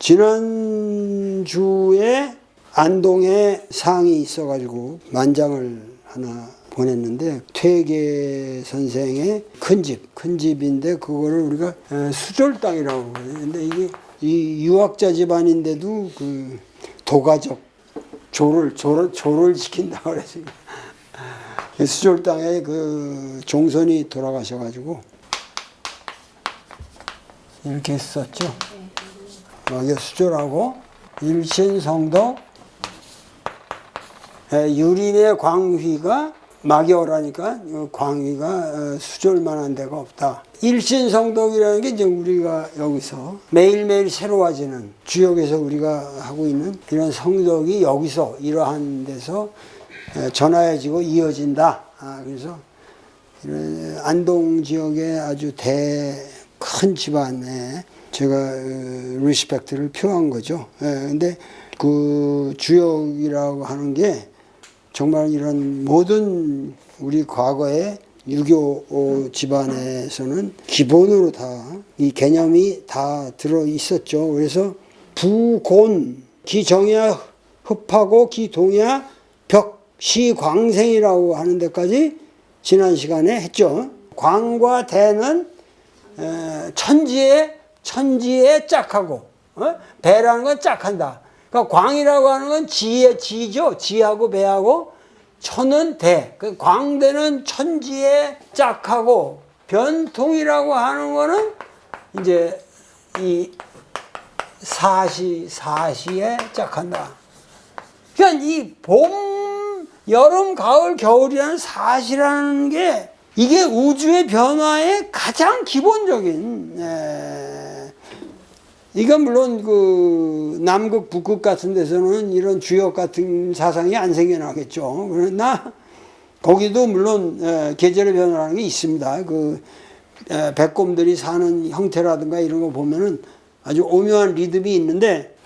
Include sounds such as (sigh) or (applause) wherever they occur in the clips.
지난주에 안동에 상이 있어가지고 만장을 하나 보냈는데 퇴계 선생의 큰 집, 큰 집인데 그거를 우리가 그래요. 근데 이게 이 유학자 집안인데도 그 도가적 조를 조를 조를 지킨다 그래서 수졸당에 그 종선이 돌아가셔가지고 이렇게 썼죠. 여기 수졸하고 일신성도 예, 유림의 광휘가 막여라니까 광휘가 어, 수졸만한 데가 없다. 일신성덕이라는 게 이제 우리가 여기서 매일매일 새로워지는 주역에서 우리가 하고 있는 이런 성덕이 여기서 이러한 데서 에, 전하여지고 이어진다. 아, 그래서 이런 안동 지역의 아주 대 큰 집안에 제가 어, 리스펙트를 표한 거죠. 예, 근데 그 주역이라고 하는 게 정말 이런 모든 우리 과거의 유교 집안에서는 기본으로 다 이 개념이 다 들어 있었죠. 그래서 부곤 기정야 흡하고 기동야 벽시광생이라고 하는 데까지 지난 시간에 했죠. 광과 대는 에, 천지에 천지에 짝하고 어? 배라는 건 짝한다. 그러니까 광이라고 하는 건 지의 지죠. 지하고 배하고 천은 대. 그 광대는 천지에 짝하고 변통이라고 하는 거는 이제 이 사시 사시에 짝한다. 그러니까 이 봄, 여름, 가을, 겨울이라는 사시라는 게 이게 우주의 변화의 가장 기본적인 에, 이건 물론 그 남극 북극 같은 데서는 이런 주역 같은 사상이 안 생겨나겠죠. 그러나 거기도 물론 에, 계절의 변화라는 게 있습니다. 그 에, 백곰들이 사는 형태라든가 이런 거 보면은 아주 오묘한 리듬이 있는데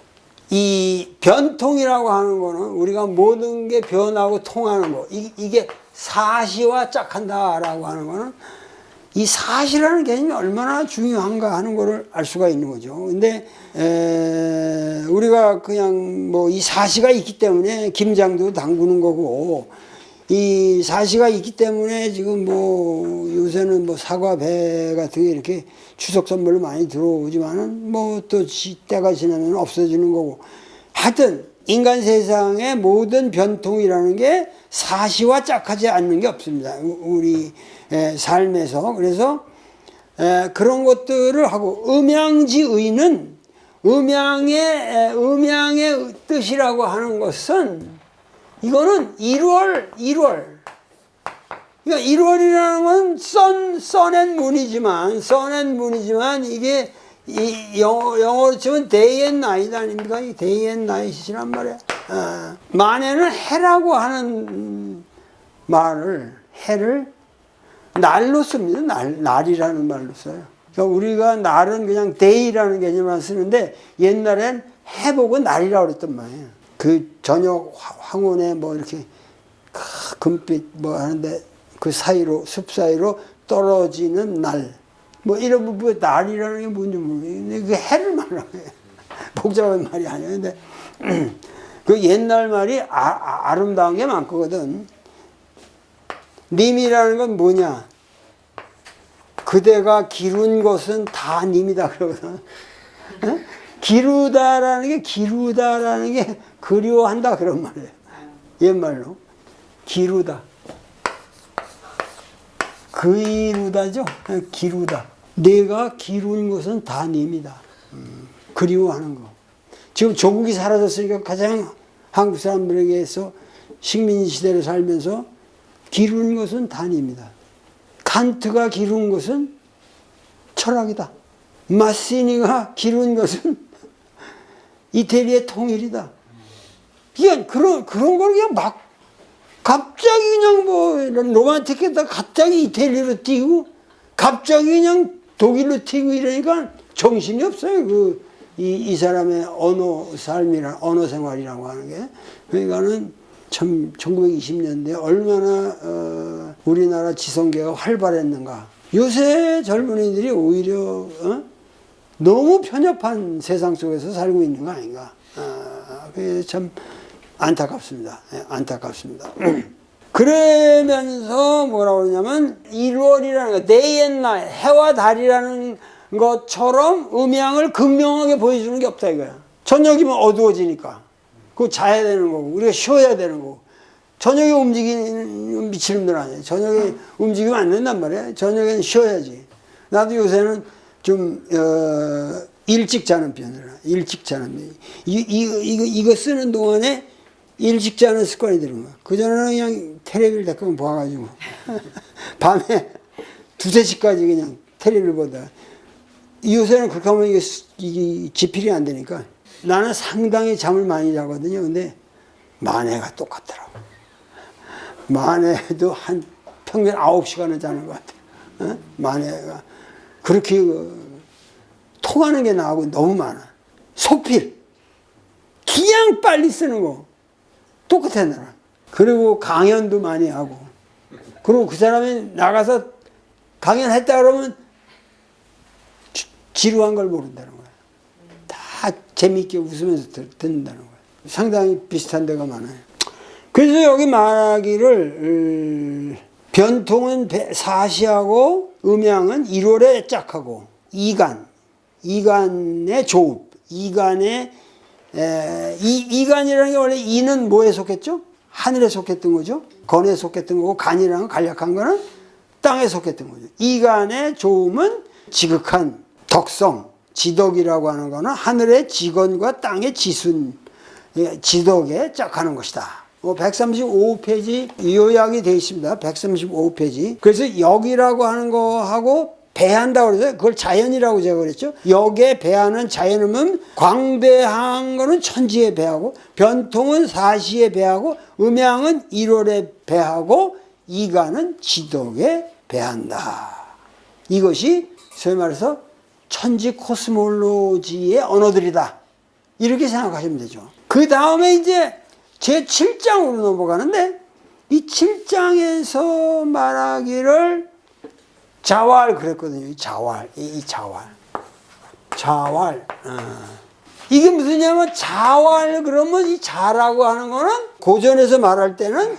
이 변통이라고 하는 거는 우리가 모든 게 변하고 통하는 거 이, 이게 사시와 짝한다라고 하는 거는 이 사시라는 개념이 얼마나 중요한가 하는 거를 알 수가 있는 거죠. 근데 에, 우리가 그냥 뭐 이 사시가 있기 때문에 김장도 담그는 거고 이 사시가 있기 때문에 지금 뭐 요새는 뭐 사과 배 같은 게 이렇게 추석 선물로 많이 들어오지만은 뭐 또 때가 지나면 없어지는 거고 하여튼 인간 세상의 모든 변통이라는 게 사시와 짝하지 않는 게 없습니다. 우리 에, 삶에서 그래서 에, 그런 것들을 하고 음양지의는 음양의 에, 음양의 뜻이라고 하는 것은 이거는 1월 1월 그러니까 1월이라는 건 선, 선앤 문이지만, 선앤 문이지만, 이게, 이 영어, 영어로 치면 day and night 아닙니까? 이 day and night이란 말이야. 어, 만에는 해라고 하는 말을, 해를 날로 씁니다. 날, 날이라는 말로 써요. 그러니까 우리가 날은 그냥 day라는 개념만 쓰는데 옛날엔 해보고 날이라고 그랬단 말이에요. 그 저녁 화- 황혼에 뭐 이렇게 크- 금빛 뭐 하는데 그 사이로 숲 사이로 떨어지는 날. 뭐 이런 뭐 날이라는 게 뭔지 모르겠는데 그 해를 말하는 거예요. (laughs) 복잡한 말이 아니에요. 근데 그 옛날 말이 아, 아, 름다운게 많거든. 님이라는 건 뭐냐? 그대가 기룬 것은 다 님이다 그러거든. 어? 기루다라는 게 기루다라는 게 그리워한다 그런 말이에요. 옛말로 기루다. 그이루다죠. 기루다. 내가 기룬 것은 다 님이다. 음, 그리워하는 거. 지금 조국이 사라졌으니까 가장 한국 사람들에게서 식민 시대를 살면서 기룬 것은 다 님이다. 칸트가 기룬 것은 철학이다. 마시니가 기룬 것은 (laughs) 이태리의 통일이다. 그냥 그런 그런 걸 그냥 막 갑자기 그냥 뭐 이런 로man틱했다 갑자기 이태리로 튀고 갑자기 그냥 독일로 튀고 이러니까 정신이 없어요. 그 이 이 사람의 언어 삶이라 언어 생활이라고 하는 게 그러니까는 참 1920년대 얼마나 어, 우리나라 지성계가 활발했는가. 요새 젊은이들이 오히려 어? 너무 편협한 세상 속에서 살고 있는 거 아닌가. 아, 그게 참 안타깝습니다. 예, 안타깝습니다. (clears throat) 그러면서 뭐라고 그러냐면 1월이라는 거, day and night, 해와 달이라는 것처럼 음양을 극명하게 보여주는 게 없다 이거야. 저녁이면 어두워지니까. 그거 자야 되는 거고, 우리가 쉬어야 되는 거고. 저녁에 움직이는 미친놈들 아니에요. 저녁에 움직이면 안 된단 말이에요. 저녁에는 쉬어야지. 나도 요새는 좀, 어, 일찍 자는 편이라. 일찍 자는 편. 이, 이, 이거, 이거 쓰는 동안에 일찍 자는 습관이 들은 거야. 그전에는 그냥 텔레비를 대충 봐가지고. (laughs) 밤에 두세 시까지 그냥 텔레비를 보다. 요새는 그렇게 하면 이게, 수- 이게 지필이 안 되니까. 나는 상당히 잠을 많이 자거든요. 근데 만해가 똑같더라고. 만해도 한 평균 9시간은 자는 것 같아. 어? 만해가. 그렇게 그, 통하는 게 나하고 너무 많아. 속필. 그냥 빨리 쓰는 거. 똑같아, 나랑. 그리고 강연도 많이 하고. 그리고 그 사람이 나가서 강연했다 그러면 지- 지루한 걸 모른다는 거야. 다 재미있게 웃으면서 들- 듣는다는 거야. 상당히 비슷한 데가 많아요. 그래서 여기 말하기를 음, 변통은 배- 사시하고 음양은 1월에 짝하고 이간 이간의 조읍 이간의 에, 이 이간이라는 게 원래 이는 뭐에 속했죠? 하늘에 속했던 거죠. 건에 속했던 거고 간이라는 건 간략한 거는 땅에 속했던 거죠. 이간의 조음은 지극한 덕성 지덕이라고 하는 거는 하늘의 직원과 땅의 지순 예, 지덕에 짝하는 것이다. 135페이지 요약이 되어 있습니다. 135페이지. 그래서 역이라고 하는 거하고 배한다고 그래서 그걸 자연이라고 제가 그랬죠. 역에 배하는 자연음은 광배한 거는 천지에 배하고 변통은 사시에 배하고 음양은 일월에 배하고 이가는 지덕에 배한다. 이것이 소위 말해서 천지 코스몰로지의 언어들이다. 이렇게 생각하시면 되죠. 그 다음에 이제 제 7장으로 넘어가는데 이 7장에서 말하기를 자활 그랬거든요. 이 자활, 이, 이 자활. 자활. 어. 이게 무슨냐면 자활 그러면 이 자라고 하는 거는 고전에서 말할 때는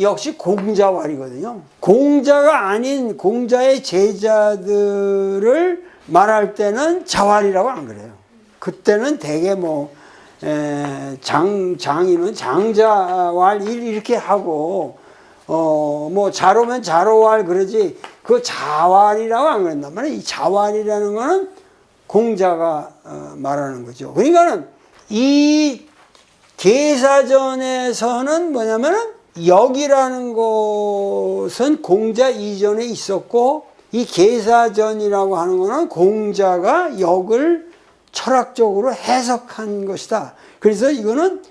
역시 공자활이거든요. 공자가 아닌 공자의 제자들을 말할 때는 자활이라고 안 그래요. 그때는 대개 뭐, 에, 장, 장이면 장자활 일 이렇게 하고, 어, 뭐, 자로면 자로활 그러지, 그 자활이라고 안 그런단 말이에요. 이 자활이라는 거는 공자가 어, 말하는 거죠. 그러니까는 이 계사전에서는 뭐냐면은 역이라는 것은 공자 이전에 있었고 이 계사전이라고 하는 거는 공자가 역을 철학적으로 해석한 것이다. 그래서 이거는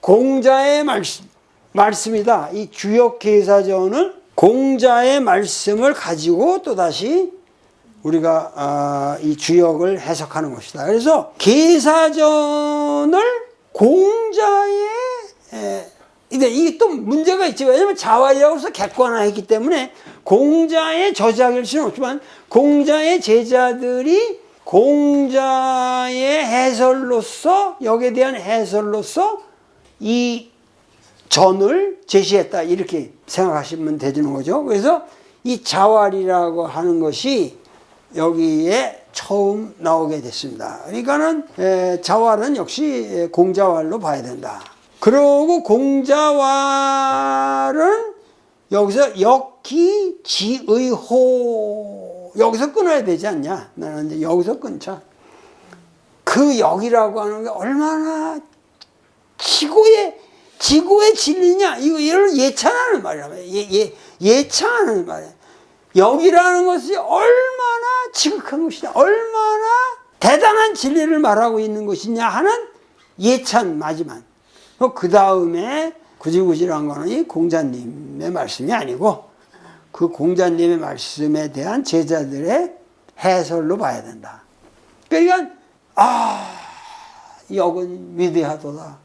공자의 말씀, 말씀이다. 이 주역 계사전은 공자의 말씀을 가지고 또다시 우리가 아, 이 주역을 해석하는 것이다. 그래서 계사전을 공자의 에, 근데 이게 또 문제가 있지. 왜냐면 해서 객관화했기 때문에 공자의 저작일 수는 없지만 공자의 제자들이 공자의 해설로서 여기에 대한 해설로서 이 전을 제시했다 이렇게 생각하시면 되는 거죠. 그래서 이 자활이라고 하는 것이 여기에 처음 나오게 됐습니다. 그러니까는 에, 자활은 역시 공자활로 봐야 된다. 그러고 공자활은 여기서 역기 지의호 여기서 끊어야 되지 않냐? 나는 이제 여기서 끊자. 그 역이라고 하는 게 얼마나 지고의 지고의 진리냐? 이거 이를 예찬하는 말이야. 예, 예, 예찬하는 말이야. 역이라는 것이 얼마나 지극한 것이냐, 얼마나 대단한 진리를 말하고 있는 것이냐 하는 예찬 마지막. 그 다음에 구질구질한 거는 이 공자님의 말씀이 아니고 그 공자님의 말씀에 대한 제자들의 해설로 봐야 된다. 그러니까 아 역은 위대하도다.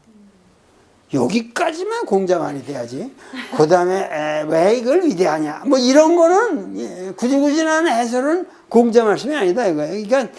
여기까지만 공자만이 돼야지. 그 다음에 왜 이걸 위대하냐. 뭐 이런 거는 예, 구질구질한 해설은 공자 말씀이 아니다 이거예요. 그러니까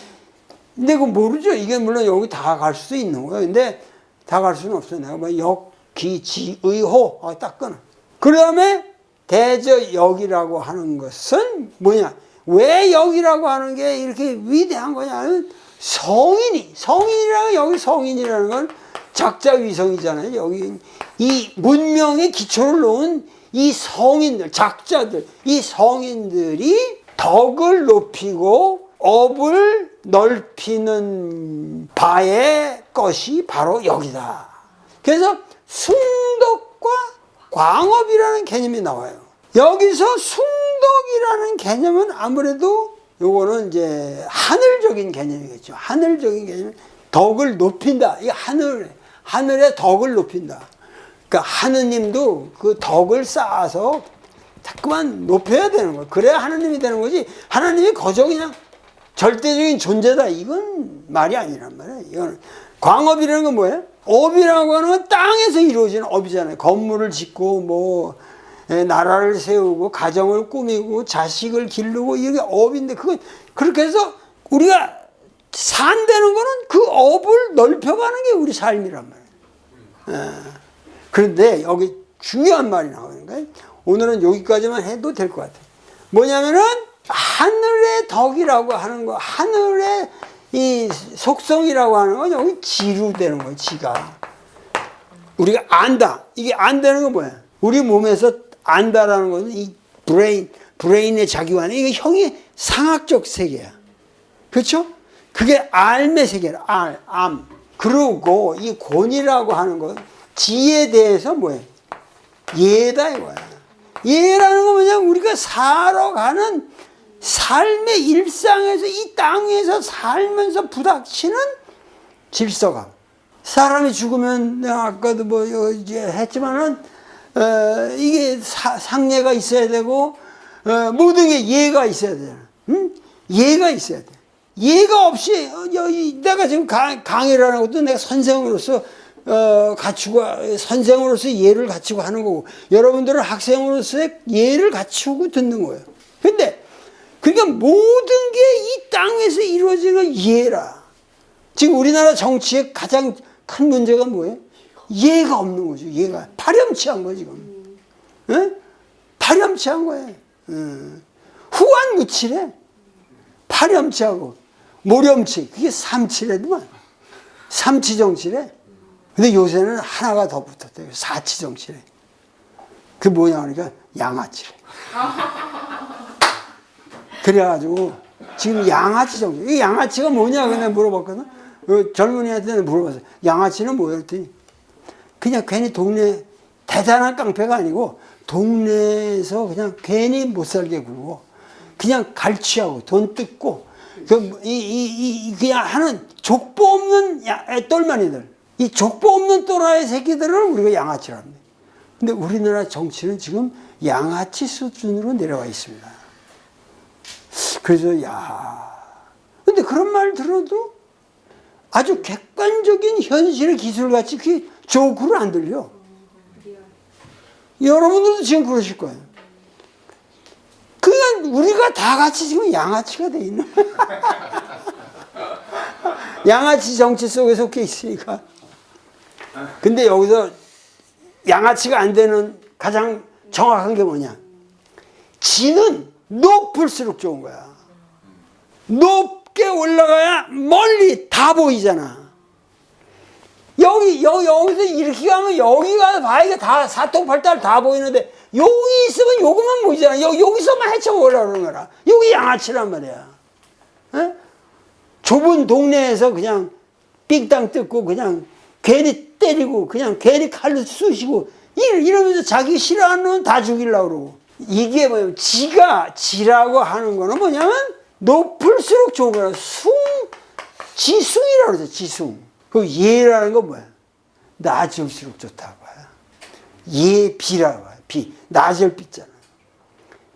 근데 그 모르죠. 이게 물론 여기 다 갈 수도 있는 거예요. 근데 다 갈 수는 없어. 내가 뭐 역, 기, 지, 의, 호. 아, 딱 끊어. 그 다음에 대저 역이라고 하는 것은 뭐냐? 왜 역이라고 하는 게 이렇게 위대한 거냐면 성인이, 성인이라는 여기 성인이라는 건 작자 위성이잖아요. 여기 이 문명의 기초를 놓은 이 성인들, 작자들, 이 성인들이 덕을 높이고 업을 넓히는 바의 것이 바로 여기다. 그래서 숭덕과 광업이라는 개념이 나와요. 여기서 숭덕이라는 개념은 아무래도 요거는 이제 하늘적인 개념이겠죠. 하늘적인 개념. 덕을 높인다. 이 하늘, 하늘의 덕을 높인다. 그러니까 하느님도 그 덕을 쌓아서 자꾸만 높여야 되는 거야. 그래야 하나님이 되는 거지. 하나님이 거저 그냥 절대적인 존재다. 이건 말이 아니란 말이야. 이건 광업이라는 건 뭐예요? 업이라고 하는 건 땅에서 이루어지는 업이잖아요. 건물을 짓고 뭐 예, 나라를 세우고 가정을 꾸미고 자식을 기르고 이게 업인데 그건 그렇게 해서 우리가 산다는 거는 그 업을 넓혀가는 게 우리 삶이란 말이에요. 예. 그런데 여기 중요한 말이 나오는 거예요. 오늘은 여기까지만 해도 될 것 같아요. 뭐냐면은 하늘의 덕이라고 하는 거, 하늘의 이 속성이라고 하는 건 여기 지루되는 거예요, 지가. 우리가 안다. 이게 안다는 건 뭐야? 우리 몸에서 안다라는 것은 이 브레인, 브레인의 자기관이 이게 형이 상학적 세계야. 그렇죠? 그게 알의 세계라. 알, 암. 그리고 이 권이라고 하는 건 지에 대해서 뭐예요? 예다 이거야. 예라는 건 뭐냐? 우리가 살아가는 삶의 일상에서 이 땅에서 살면서 부닥치는 질서감. 사람이 죽으면 내가 아까도 뭐 이제 했지만은 어, 이게 사, 상례가 있어야 되고 어, 모든 게 예가 있어야 되잖아. 응? 예가 있어야 돼. 예가 없이 어, 여기 내가 지금 강, 강의를 하는 것도 내가 선생으로서 어, 갖추고 선생으로서 예를 갖추고 하는 거고 여러분들은 학생으로서의 예를 갖추고 듣는 거예요. 근데 그러니까 모든 게 이 땅에서 이루어지는 예라. 지금 우리나라 정치의 가장 큰 문제가 뭐예요? 예가 없는 거죠. 예가 파렴치한 거 지금. 응? 파렴치한 거예요. 응. 후한무치래. 파렴치하고 모렴치. 그게 삼치래더만. 삼치 정치래. 근데 요새는 하나가 더 붙었대요. 사치 정치래. 그 뭐냐 그러니까 양아치래. (laughs) 그래가지고 지금 양아치 정치. 이 양아치가 뭐냐 그냥 물어봤거든. 그 젊은이한테는 물어봤어요. 양아치는 뭐야? 그랬더니 그냥 괜히 동네 대단한 깡패가 아니고 동네에서 그냥 괜히 못 살게 굴고 그냥 갈취하고 돈 뜯고 그 이, 이, 이, 그냥 하는 족보 없는 야, 똘마니들 이 족보 없는 또라이 새끼들을 우리가 양아치라 합니다. 근데 우리나라 정치는 지금 양아치 수준으로 내려와 있습니다. 그래서 야 근데 그런 말 들어도 아주 객관적인 현실의 기술같이 그게 좋고를 안 들려. 여러분들도 지금 그러실 거예요. 그냥 우리가 다 같이 지금 양아치가 돼 있는 (laughs) 양아치 정치 속에 속해 있으니까. 근데 여기서 양아치가 안 되는 가장 정확한 게 뭐냐? 지는 높을수록 좋은 거야. 높게 올라가야 멀리 다 보이잖아. 여기, 여기, 여기서 이렇게 가면 여기 가서 바위가 다 사통팔달 다 보이는데 여기 있으면 요것만 보이잖아. 여, 여기서만 헤쳐보려고 그러는 거라. 여기 양아치란 말이야. 에? 좁은 동네에서 그냥 삥땅 뜯고 그냥 괜히 때리고 그냥 괜히 칼로 쑤시고 이러면서 자기 싫어하는 놈 다 죽이려고 그러고 이게 뭐냐면 지가 지라고 하는 거는 뭐냐면 높을수록 좋은 거야. 숭 지숭이라고 그러죠 지숭. 그 예라는 건 뭐야? 낮을수록 좋다고 봐요. 예 비라고 봐요. 비. 낮을 비잖아.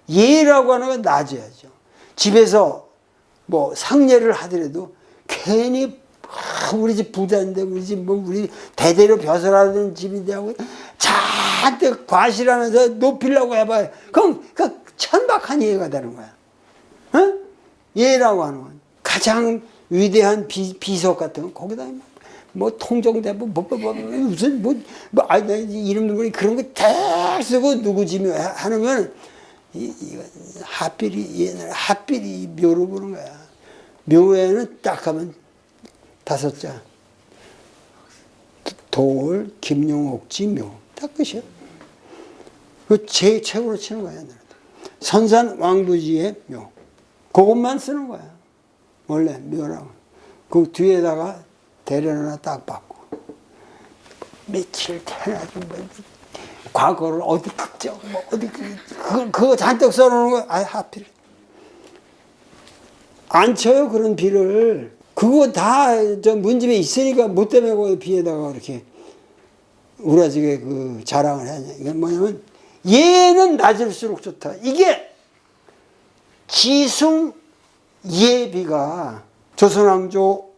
예라고 하는 건 낮아야죠. 집에서 뭐 상례를 하더라도 괜히 아, 우리 집 부자인데 우리 집 뭐 우리 대대로 벼슬하던 집인데 하고 잔뜩 과실하면서 높이려고 해봐요. 그럼 그 천박한 예가 되는 거야. 어? 예라고 하는 건 가장 위대한 비, 비석 같은 거 거기다 뭐 통정대부 뭐, 뭐, 뭐, 무슨 뭐, 뭐 아니 나 이름 누구니 그런 거 다 쓰고 누구 지며 하면 이, 이거 하필이 옛날 하필이 묘로 보는 거야. 묘에는 딱 하면 다섯 자. 돌, 김용옥지, 묘. 딱 끝이야. 그 제 책으로 치는 거야. 선산 왕부지의 묘. 그것만 쓰는 거야. 원래 묘라고. 그 뒤에다가 대련 하나 딱 받고. 며칠 태어나고 뭐, 과거를 어디 극적, 뭐 어디 그- 그거, 잔뜩 써놓는 거. 아 하필. 안 쳐요 그런 비를. 그거 다 저 문집에 있으니까 뭐 때문에 그 비에다가 이렇게 우라지게 그 자랑을 하냐. 이건 뭐냐면 얘는 낮을수록 좋다. 이게 지승 예비가 조선왕조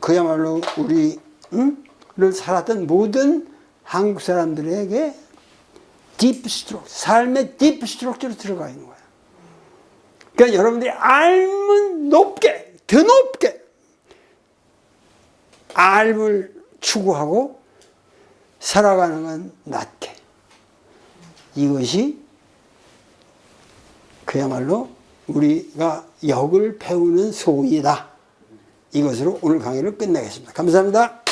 그야말로 우리 응? 를 살았던 모든 한국 사람들에게 딥 스트로크, 삶의 딥 스트럭처로 들어가 있는 거야. 그러니까 여러분들이 알면 높게, 더 높게 알을 추구하고 살아가는 건 낮게. 이것이 그야말로 우리가 역을 배우는 소이다. 이것으로 오늘 강의를 끝내겠습니다. 감사합니다.